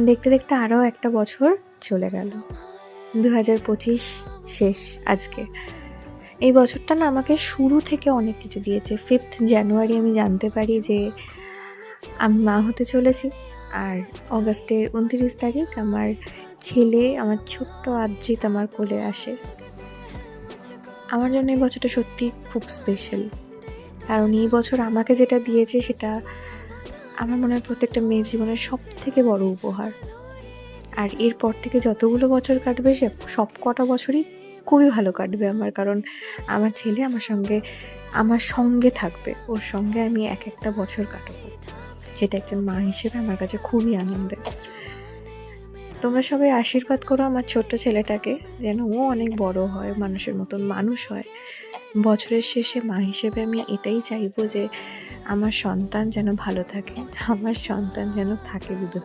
দেখতে দেখতে আরও একটা বছর চলে গেল। দু হাজার পঁচিশ শেষ আজকে। এই বছরটা না আমাকে শুরু থেকে অনেক কিছু দিয়েছে। ফিফথ জানুয়ারি আমি জানতে পারি যে আমি মা হতে চলেছি আর অগাস্টের উনত্রিশ তারিখ আমার ছেলে, আমার ছোট্ট আদ্রিত আমার কোলে আসে। আমার জন্য এই বছরটা সত্যি খুব স্পেশাল কারণ এই বছর আমাকে যেটা দিয়েছে সেটা আমার মনে হয় প্রত্যেকটা মেয়ের জীবনের সব থেকে বড় উপহার। আর এরপর থেকে যতগুলো বছর কাটবে, সে সব কটা বছরই খুবই ভালো কাটবে আমার, কারণ আমার ছেলে আমার সঙ্গে আমার সঙ্গে থাকবে। ওর সঙ্গে আমি এক একটা বছর কাটাবো। সেটা একজন মা হিসেবে আমার কাছে খুবই আনন্দের। তোমরা সবাই আশীর্বাদ করো আমার ছোট্ট ছেলেটাকে, যেন ও অনেক বড় হয়, মানুষের মতন মানুষ হয়। বছরের শেষে মা হিসেবে আমি এটাই চাইব যে, আমার সন্তান যেন ভালো থাকে, আমার সন্তান যেন থাকে দুধ